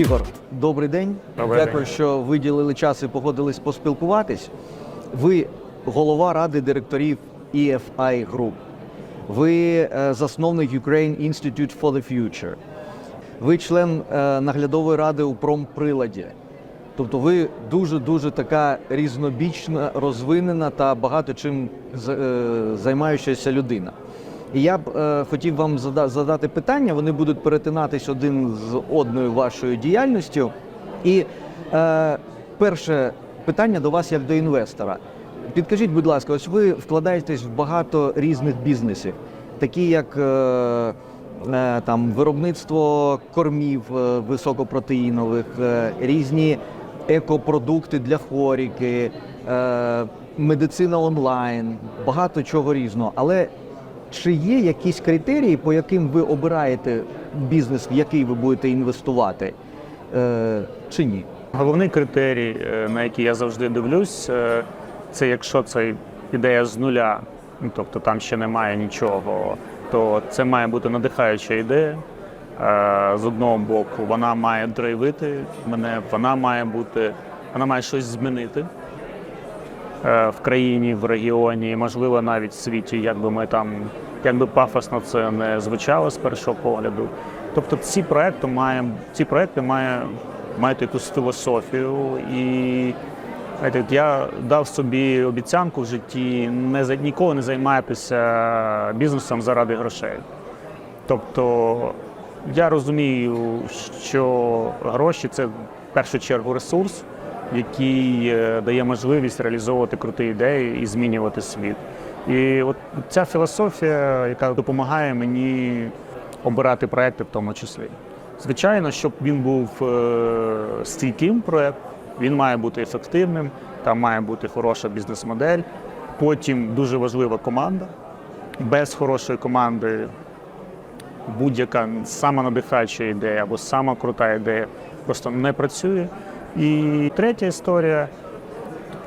Ігор, добрий день. Добрий Дякую, день. що виділили час і погодились поспілкуватись. Ви голова ради директорів EFI Group. Ви е, засновник Ukraine Institute for the Future. Ви член е, наглядової ради у промприладі. Тобто ви дуже-дуже така різнобічна, розвинена та багато чим е, займаючася людина. І я б е, хотів вам зада- задати питання, вони будуть перетинатись один з одною вашою діяльністю. І е, перше питання до вас як до інвестора. Підкажіть, будь ласка, ось ви вкладаєтесь в багато різних бізнесів, такі як е, е, там виробництво кормів е, високопротеїнових, е, різні екопродукти для хворіки, медицина онлайн, багато чого різного. Але чи є якісь критерії, по яким ви обираєте бізнес, в який ви будете інвестувати, е, чи ні? Головний критерій, е, на який я завжди дивлюсь, е, це якщо це ідея з нуля, ну, тобто там ще немає нічого, то це має бути надихаюча ідея. З одного боку, вона має драйвити мене, вона має бути, вона має щось змінити в країні, в регіоні, можливо, навіть в світі, як би ми там, як би пафосно це не звучало з першого погляду. Тобто ці проекти має, ці проекти має, мають якусь філософію і. Я дав собі обіцянку в житті не за ніколи не займатися бізнесом заради грошей. Тобто я розумію, що гроші це в першу чергу ресурс, який е, дає можливість реалізовувати круті ідеї і змінювати світ. І от ця філософія, яка допомагає мені обирати проекти в тому числі. Звичайно, щоб він був е, стійким проект, він має бути ефективним, там має бути хороша бізнес-модель. Потім дуже важлива команда. Без хорошої команди будь-яка сама надихаюча ідея або сама крута ідея просто не працює. І третя історія,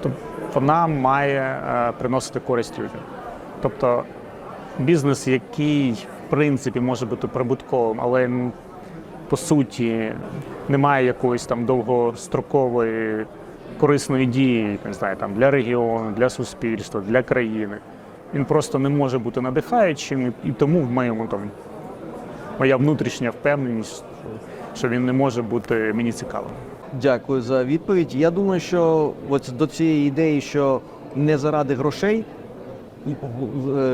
тобто вона має е, приносити користь людям. Тобто бізнес, який в принципі може бути прибутковим, але по суті немає якоїсь там довгострокової корисної дії, не знаю, там для регіону, для суспільства, для країни. Він просто не може бути надихаючим, і- тому в моєму там моя внутрішня впевненість, що він не може бути мені цікавим. Дякую за відповідь. Я думаю, що от до цієї ідеї, що не заради грошей,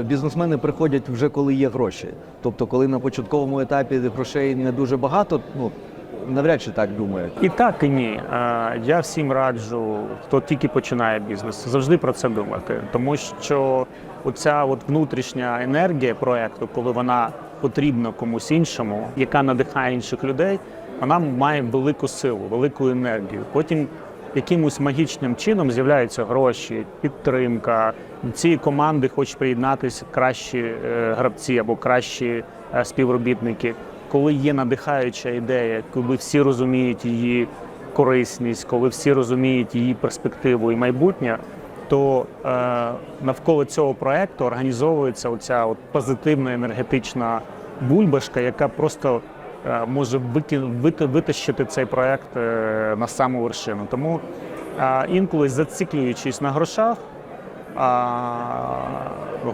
бізнесмени приходять вже коли є гроші. Тобто, коли на початковому етапі грошей не дуже багато, ну навряд чи так думають. І так, і ні. Я всім раджу, хто тільки починає бізнес, завжди про це думати. Тому що оця от внутрішня енергія проекту, коли вона потрібна комусь іншому, яка надихає інших людей, вона має велику силу, велику енергію. Потім якимось магічним чином з'являються гроші, підтримка. Цієї команди хочуть приєднатися кращі е, гравці або кращі е, співробітники. Коли є надихаюча ідея, коли всі розуміють її корисність, коли всі розуміють її перспективу і майбутнє, то е, навколо цього проекту організовується оця от позитивна енергетична бульбашка, яка просто може вики- витащити цей проект е, на саму вершину. Тому е, інколи зациклюючись на грошах,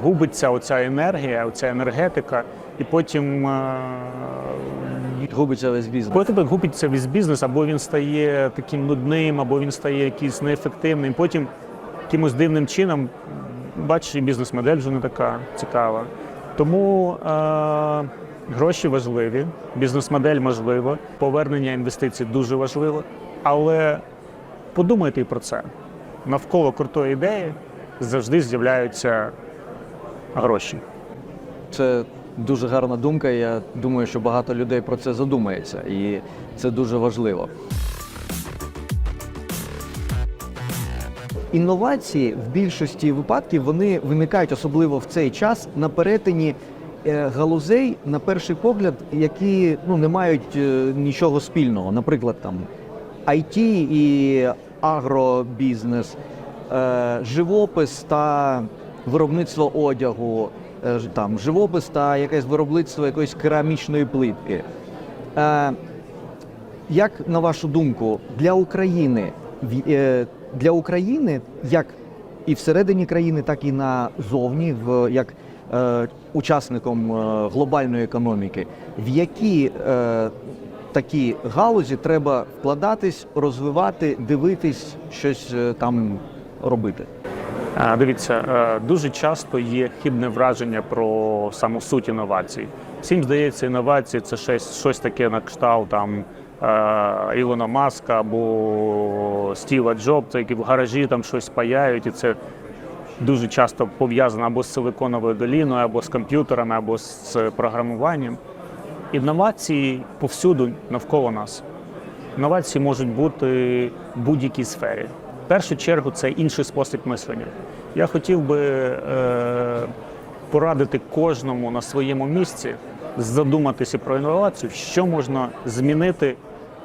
губиться оця енергія, оця енергетика, і потім е, Губиться весь бізнес. Потім губиться весь бізнес, або він стає таким нудним, або він стає якийсь неефективним. Потім якимось дивним чином бачиш, і бізнес-модель вже не така цікава. Тому е, гроші важливі, бізнес-модель можлива, повернення інвестицій дуже важливо. Але подумайте про це. Навколо крутої ідеї завжди з'являються гроші. Це дуже гарна думка. Я думаю, що багато людей про це задумається, і це дуже важливо. Інновації в більшості випадків вони виникають особливо в цей час на перетині галузей, на перший погляд, які ну не мають е, нічого спільного. Наприклад, там IT і агробізнес, е, живопис та виробництво одягу, е, там живопис та якесь виробництво якоїсь керамічної плитки. Е, як на вашу думку, для України е, для України, як і всередині країни, так і назовні, в як е, учасником е, глобальної економіки, в які е, такі галузі треба вкладатись, розвивати, дивитись, щось е, там робити? Е, Дивіться, е, дуже часто є хибне враження про саму суть інновацій. Всім здається, інновації це щось, щось таке на кшталт там е, Ілона Маска або Стіва Джобса, які в гаражі там щось паяють, і це дуже часто пов'язано або з силиконовою доліною, або з комп'ютерами, або з програмуванням. Інновації повсюду навколо нас. Інновації можуть бути в будь-якій сфері. В першу чергу це інший спосіб мислення. Я хотів би е, порадити кожному на своєму місці задуматися про інновацію, що можна змінити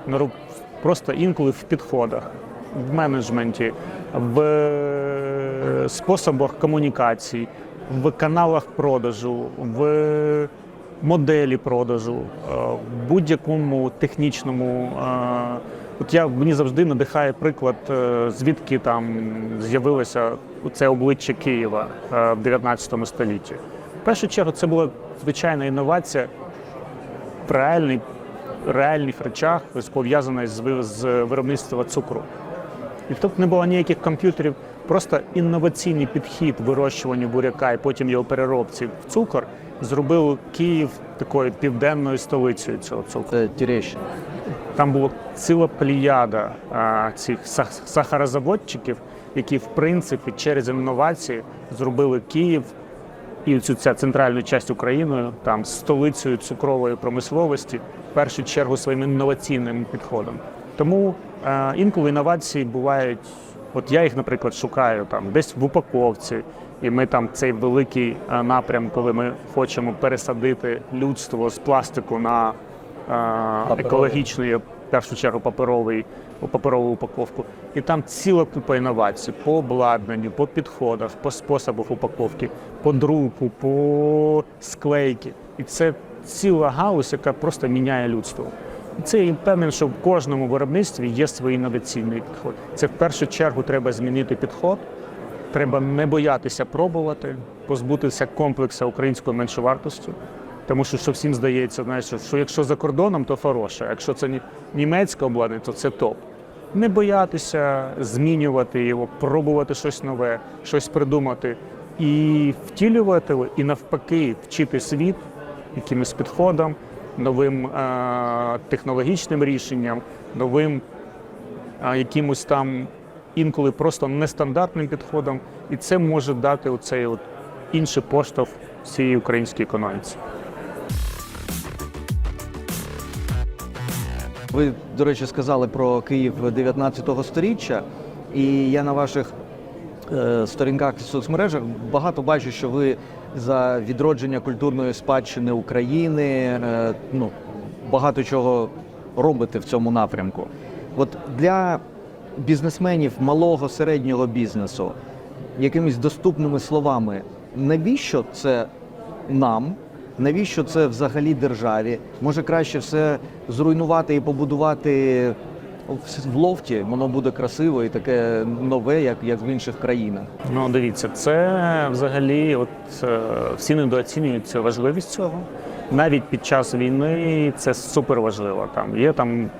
на просто інколи в підходах, в менеджменті, в е, способах комунікації, в каналах продажу, в моделі продажу, е, в будь-якому технічному. е, От я мені завжди надихає приклад, звідки там з'явилося це обличчя Києва в 19 столітті. В першу чергу це була звичайна інновація в реальний, реальних речах, пов'язана з виробництвом цукру. І тут не було ніяких комп'ютерів, просто інноваційний підхід вирощуванню буряка і потім його переробці в цукор зробив Київ такою південною столицею цього цукру. Це Терещина. Там була ціла плеяда а, цих сах- сахарозаводчиків, які в принципі через інновації зробили Київ і цю ця центральну частину України там столицею цукрової промисловості, в першу чергу своїм інноваційним підходом. Тому інколи інновації бувають. От я їх, наприклад, шукаю там десь в упаковці, і ми там цей великий напрям, коли ми хочемо пересадити людство з пластику на е, екологічний, в першу чергу, паперовий, паперову упаковку. І там ціла купа інновацій по обладнанню, по підходах, по способах упаковки, по друку, по склейки. І це ціла галузь, яка просто міняє людство. Це я впевнений, що в кожному виробництві є свій інноваційний підход. Це в першу чергу треба змінити підход. Треба не боятися пробувати, позбутися комплексу української меншовартості. Тому що, що всім здається, знаєш, що- що якщо за кордоном, то хороше, якщо це ні- німецьке обладнання, то це топ. Не боятися змінювати його, пробувати щось нове, щось придумати і втілювати, і навпаки, вчити світ якимось підходом, новим е- технологічним рішенням, новим а, якимось там інколи просто нестандартним підходом, і це може дати оцей от інший поштовх всієї українській економіці. Ви, до речі, сказали про Київ 19 сторіччя, і я на ваших е, сторінках в соцмережах багато бачу, що ви за відродження культурної спадщини України е, ну, багато чого робите в цьому напрямку. От для бізнесменів малого середнього бізнесу, якимись доступними словами, навіщо це нам? Навіщо це взагалі державі? Може краще все зруйнувати і побудувати в- лофті, воно буде красиво і таке нове, як, як в інших країнах. Ну, дивіться, це взагалі, от е, всі недооцінюються важливість цього. Навіть під час війни це супер важливо. Там є там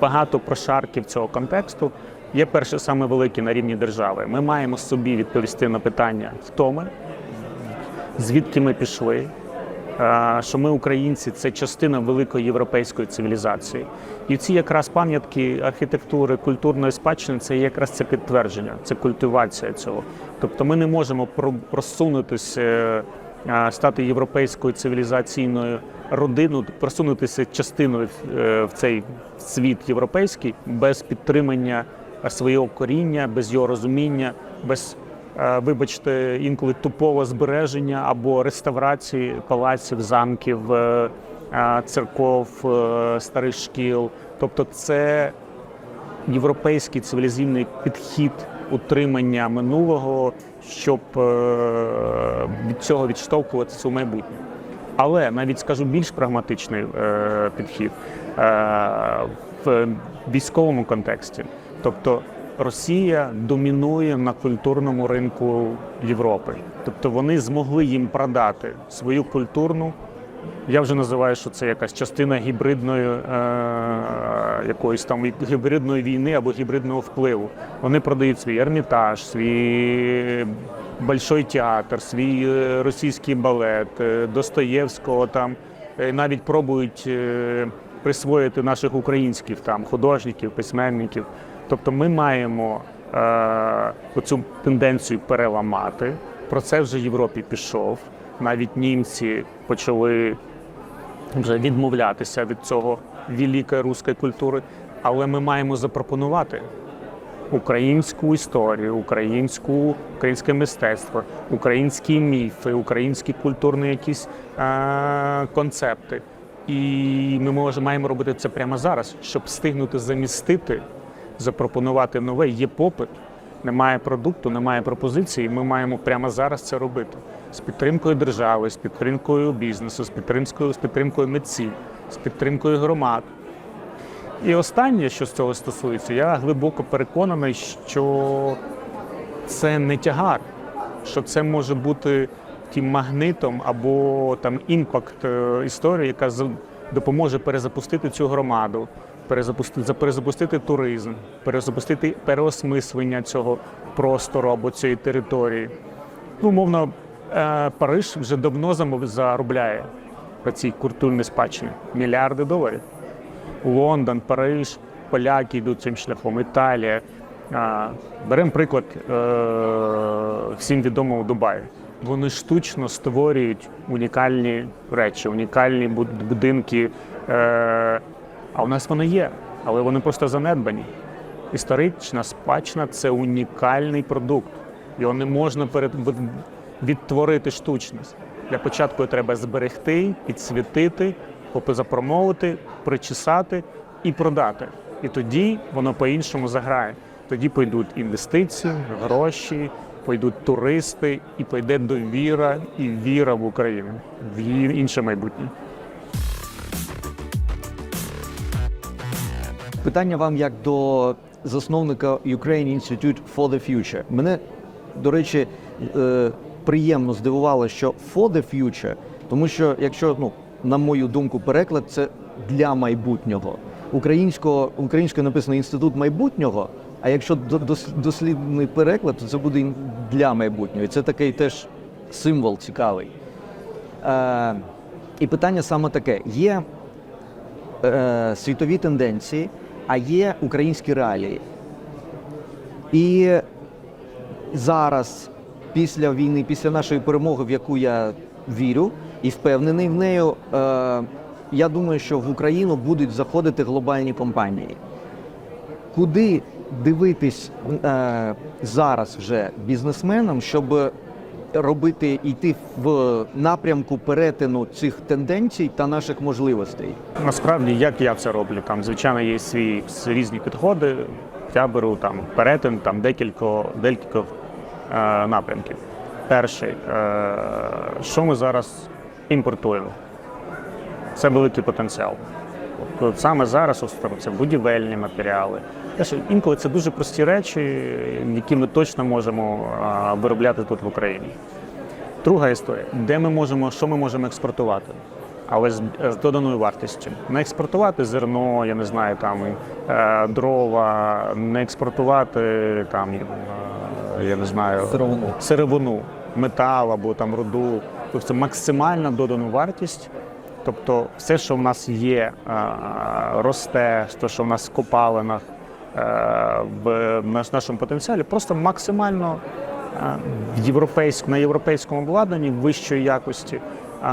багато прошарків цього контексту. Є перше саме велике на рівні держави. Ми маємо собі відповісти на питання, хто ми, звідки ми пішли, що ми, українці, це частина великої європейської цивілізації. І ці якраз пам'ятки архітектури, культурної спадщини це якраз це підтвердження, це культивація цього. Тобто ми не можемо просунутися, е, стати європейською цивілізаційною родиною, просунутися частиною е, в цей світ європейський без підтримання е, свого коріння, без його розуміння, без е, вибачте, інколи тупого збереження або реставрації палаців, замків, е, е, церков, е, старих шкіл. Тобто, це європейський цивілізаційний підхід утримання минулого, щоб е, від цього відштовхуватися у майбутнє. Але навіть скажу більш прагматичний е, підхід. в військовому контексті. Тобто Росія домінує на культурному ринку Європи. Тобто вони змогли їм продати свою культурну. Я вже називаю, що це якась частина гібридної е, якоїсь там гібридної війни або гібридного впливу. Вони продають свій ермітаж, свій большой театр, свій е, російський балет, е, Достоєвського там е, навіть пробують е, присвоїти наших українських там художників, письменників. Тобто ми маємо е, оцю тенденцію переламати. Про це вже в Європі пішов. Навіть німці почали вже відмовлятися від цього великої руської культури. Але ми маємо запропонувати українську історію, українську, українське мистецтво, українські міфи, українські культурні якісь е- концепти. І ми може, маємо робити це прямо зараз, щоб встигнути замістити, запропонувати нове. Є попит, немає продукту, немає пропозиції. Ми маємо прямо зараз це робити з підтримкою держави, з підтримкою бізнесу, з підтримкою, з підтримкою митців, з підтримкою громад. І останнє, що з цього стосується, я глибоко переконаний, що це не тягар, що це може бути тим магнитом або там імпакт е, історії, яка допоможе перезапустити цю громаду, перезапустити, перезапустити туризм, перезапустити переосмислення цього простору або цієї території. Ну, умовно, е, Париж вже давно заробляє по цій культурній спадщині мільярди доларів. Лондон, Париж, поляки йдуть цим шляхом, Італія. Беремо приклад е, всім відомого Дубаю. Вони штучно створюють унікальні речі, унікальні буд- будинки. Е, а у нас вони є, але вони просто занедбані. Історична спадщина це унікальний продукт. Його не можна перед... відтворити штучність. Для початку треба зберегти, підсвітити, запромовити, причесати і продати. І тоді воно по-іншому заграє. Тоді пойдуть інвестиції, гроші, пойдуть туристи, і пойде довіра і віра в Україну, в інше майбутнє. Питання вам як до засновника Ukraine Institute for the Future. Мене, до речі, е, приємно здивувало, що for the future, тому що, якщо, ну, на мою думку, переклад це для майбутнього. Українського, українською написано інститут майбутнього, а якщо дослідний переклад, то це буде для майбутнього. І це такий теж символ цікавий. Е, і питання саме таке: є е, світові тенденції, а є українські реалії. І зараз, після війни, після нашої перемоги, в яку я вірю і впевнений в нею, е, я думаю, що в Україну будуть заходити глобальні компанії. Куди дивитись е, зараз вже бізнесменам, щоб робити йти в напрямку перетину цих тенденцій та наших можливостей? Насправді, як я це роблю, там звичайно є свої різні підходи. Я беру там перетин там декілька, декілька е, напрямків. Перший, е, що ми зараз імпортуємо? Це великий потенціал. От саме зараз це будівельні матеріали. Те, Інколи це дуже прості речі, які ми точно можемо виробляти тут в Україні. Друга історія, де ми можемо, що ми можемо експортувати, але з, з доданою вартістю. Не експортувати зерно, я не знаю, там е, дрова, не експортувати там, е, я не знаю, Сировину. сировину, метал або там руду. Тобто це максимальна додану вартість. Тобто все, що в нас є, е, росте, те, що в нас в копалинах, в наш- нашому потенціалі, просто максимально е, в європейськ, на європейському обладнанні вищої якості е,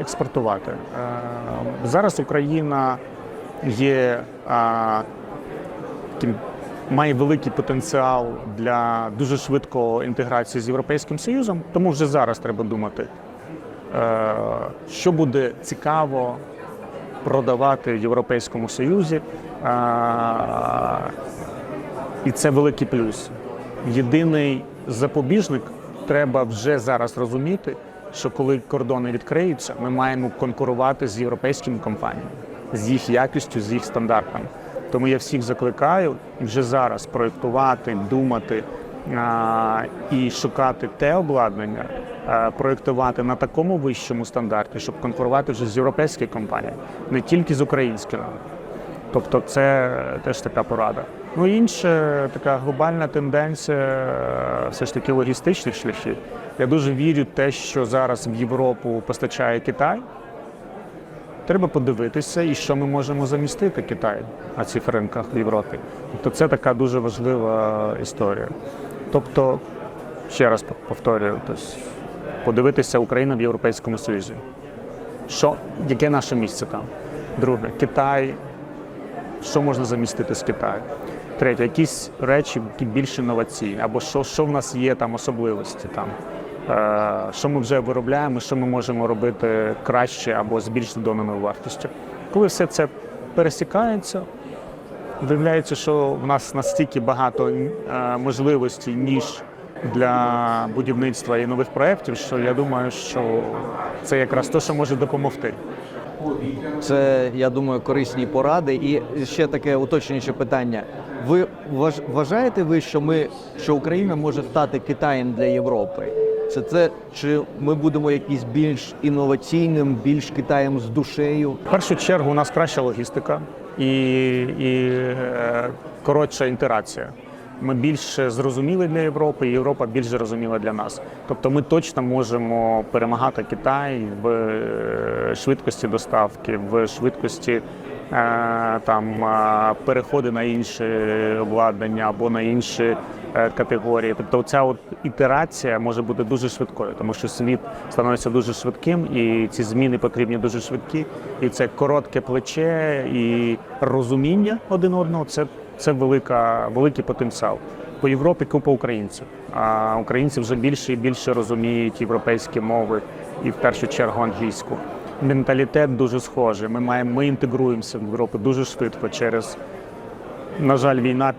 експортувати. Е, Зараз Україна є е, таким має великий потенціал для дуже швидкої інтеграції з Європейським Союзом, тому вже зараз треба думати, е, що буде цікаво продавати в Європейському Союзі. Е, І це великий плюс. Єдиний запобіжник треба вже зараз розуміти, що коли кордони відкриються, ми маємо конкурувати з європейськими компаніями. з їх якістю, з їх стандартами. Тому я всіх закликаю вже зараз проєктувати, думати а, і шукати те обладнання, а, проєктувати на такому вищому стандарті, щоб конкурувати вже з європейськими компаніями, не тільки з українськими. Тобто це теж така порада. Ну інша така глобальна тенденція е, все ж таки логістичних шляхів. Я дуже вірю в те, що зараз в Європу постачає Китай. Треба подивитися, і що ми можемо замістити Китай на цих ринках в Європі. Тобто це така дуже важлива історія. Тобто, ще раз повторюю, тобто, подивитися Україна в Європейському Союзі. Що, яке наше місце там? Друге, Китай, що можна замістити з Китаю. Третє, якісь речі, які більш інноваційні, або що, що в нас є там особливості, там, е, що ми вже виробляємо, що ми можемо робити краще або з більш донаною вартістю. Коли все це пересікається, виявляється, що в нас настільки багато е, можливостей, ніж для будівництва і нових проєктів, що я думаю, що це якраз те, що може допомогти. Це, я думаю, корисні поради. І ще таке уточнююче питання. Ви вваж- вважаєте ви, що ми що Україна може стати Китаєм для Європи? Це це чи ми будемо якийсь більш інноваційним, більш Китаєм з душею? В першу чергу у нас краща логістика і, і е, коротша інтерація. Ми більше зрозуміли для Європи, і Європа більш зрозуміла для нас. Тобто ми точно можемо перемагати Китай в е, швидкості доставки, в швидкості там е, переходи на інше обладнання або на інші е, категорії. Тобто ця от ітерація може бути дуже швидкою, тому що світ становиться дуже швидким, і ці зміни потрібні дуже швидкі. І це коротке плече і розуміння один одного. Це це велика, великий потенціал. По Європі купа українців. А українці вже більше і більше розуміють європейські мови і в першу чергу англійську. Менталітет дуже схожий. Ми маємо ми інтегруємося в Європу дуже швидко через на жаль, війна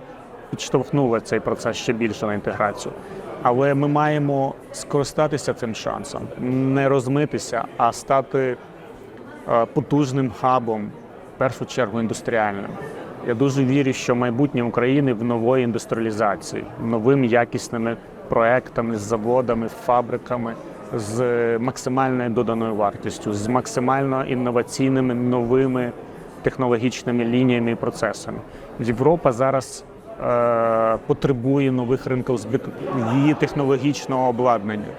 підштовхнула цей процес ще більше на інтеграцію. Але ми маємо скористатися цим шансом, не розмитися, а стати е, потужним хабом, в першу чергу індустріальним. Я дуже вірю, що майбутнє України в нової індустріалізації, новими якісними проектами, заводами, фабриками, з максимальною доданою вартістю, з максимально інноваційними новими технологічними лініями і процесами. Європа зараз е, потребує нових ринків її технологічного обладнання.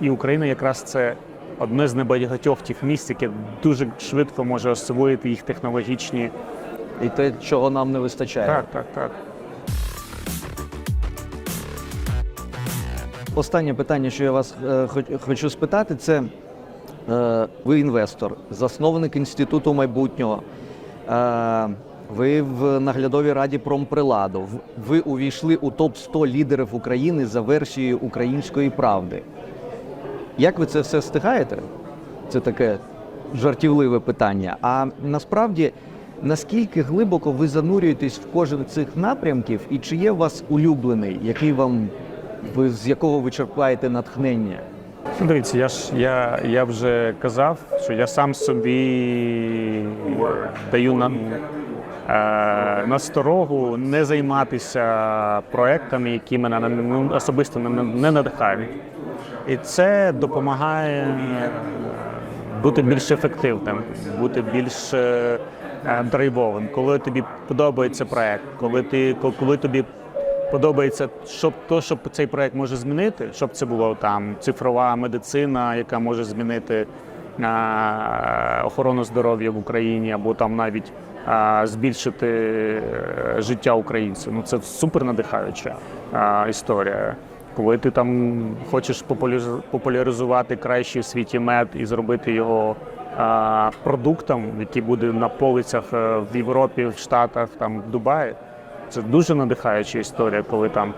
І Україна якраз це одне з небагатьох тих місць, яке дуже швидко може освоїти їх технологічні. І те, чого нам не вистачає. Так, так, так. Останнє питання, що я вас е, хочу спитати, це е, ви інвестор, засновник інституту майбутнього. Е, ви в наглядовій раді промприладу. Ви увійшли у топ 100 лідерів України за версією української правди. Як ви це все встигаєте? Це таке жартівливе питання. А насправді, наскільки глибоко ви занурюєтесь в кожен цих напрямків, і чи є у вас улюблений, який вам ви з якого ви черпаєте натхнення? Ну, дивіться, я ж я, я вже казав, що я сам собі даю на, е, насторогу не займатися проектами, які мене ну, особисто не, надихають. І це допомагає бути більш ефективним, бути більш е, е, драйвовим. Коли тобі подобається проект, коли ти коли тобі подобається, щоб то, що цей проект може змінити, щоб це було там цифрова медицина, яка може змінити а, охорону здоров'я в Україні, або там навіть а, збільшити е, життя українців. Ну це супер надихаюча а, історія. Коли ти там хочеш популяризувати кращий в світі мед і зробити його а, продуктом, який буде на полицях е, в Європі, в Штатах, там в Дубаї. Це дуже надихаюча історія, коли там,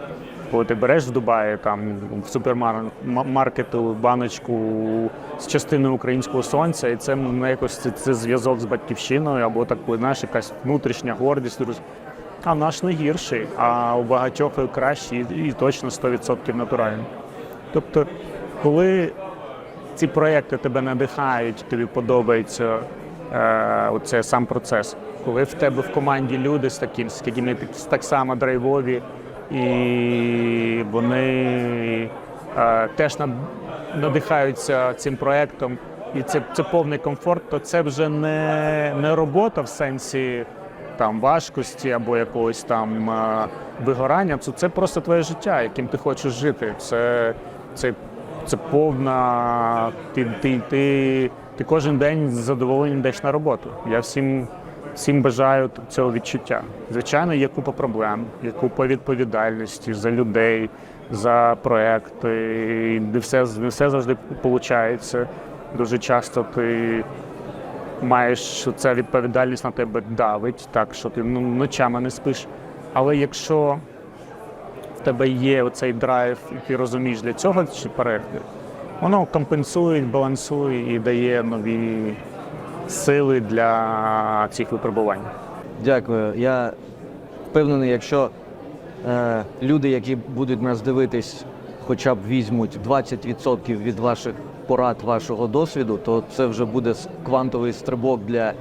коли ти береш в Дубаї там в супермаркету баночку з частиною українського сонця, і це ну, якось це, це зв'язок з батьківщиною, або так, знаєш, якась внутрішня гордість. А наш не гірший, а у багатьох кращий і, і точно 100% натуральний. Тобто, коли ці проекти тебе надихають, тобі подобається е, оце сам процес. Коли в тебе в команді люди з таким, з якими так само драйвові, і вони е, теж надихаються цим проектом, і це, це повний комфорт, то це вже не, не робота в сенсі там важкості або якогось там е, вигорання. Це, це просто твоє життя, яким ти хочеш жити. Це, це, це повна. Ти, ти, ти, ти кожен день з задоволенням йдеш на роботу. Я всім, всім бажаю цього відчуття. Звичайно, є купа проблем, є купа відповідальності за людей, за проекти. Не все, не все завжди виходить. Дуже часто ти маєш ця відповідальність на тебе давить, так що ти ну, ночами не спиш. Але якщо в тебе є оцей драйв, і ти розумієш для цього чи перегляд, воно компенсує, балансує і дає нові сили для цих випробувань. Дякую. Я впевнений, якщо е, люди, які будуть нас дивитись, хоча б візьмуть 20% від ваших порад, вашого досвіду, то це вже буде квантовий стрибок для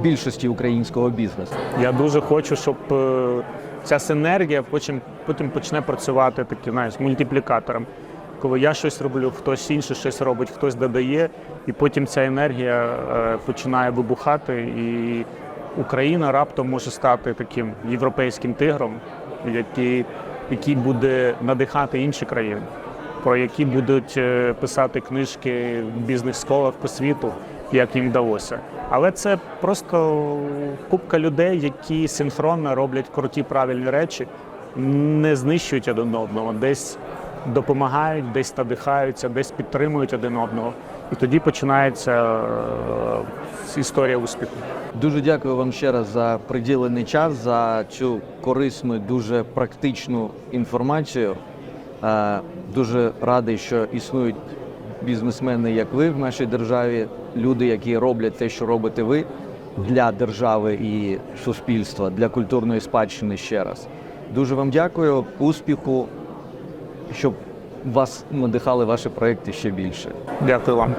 більшості українського бізнесу. Я дуже хочу, щоб е, ця синергія потім, потім почне працювати таким, знаєш, мультиплікатором. Коли я щось роблю, хтось інший щось робить, хтось додає, і потім ця енергія е, починає вибухати, і Україна раптом може стати таким європейським тигром, який, який буде надихати інші країни, про які будуть е, писати книжки в бізнес-школах по світу, як їм вдалося. Але це просто купка людей, які синхронно роблять круті правильні речі, не знищують один одного, десь допомагають, десь надихаються, десь підтримують один одного. І тоді починається е, історія успіху. Дуже дякую вам ще раз за приділений час, за цю корисну, дуже практичну інформацію. Е, Дуже радий, що існують бізнесмени, як ви в нашій державі, люди, які роблять те, що робите ви для держави і суспільства, для культурної спадщини ще раз. Дуже вам дякую, успіху, щоб вас надихали ваші проекти ще більше. Дякую вам.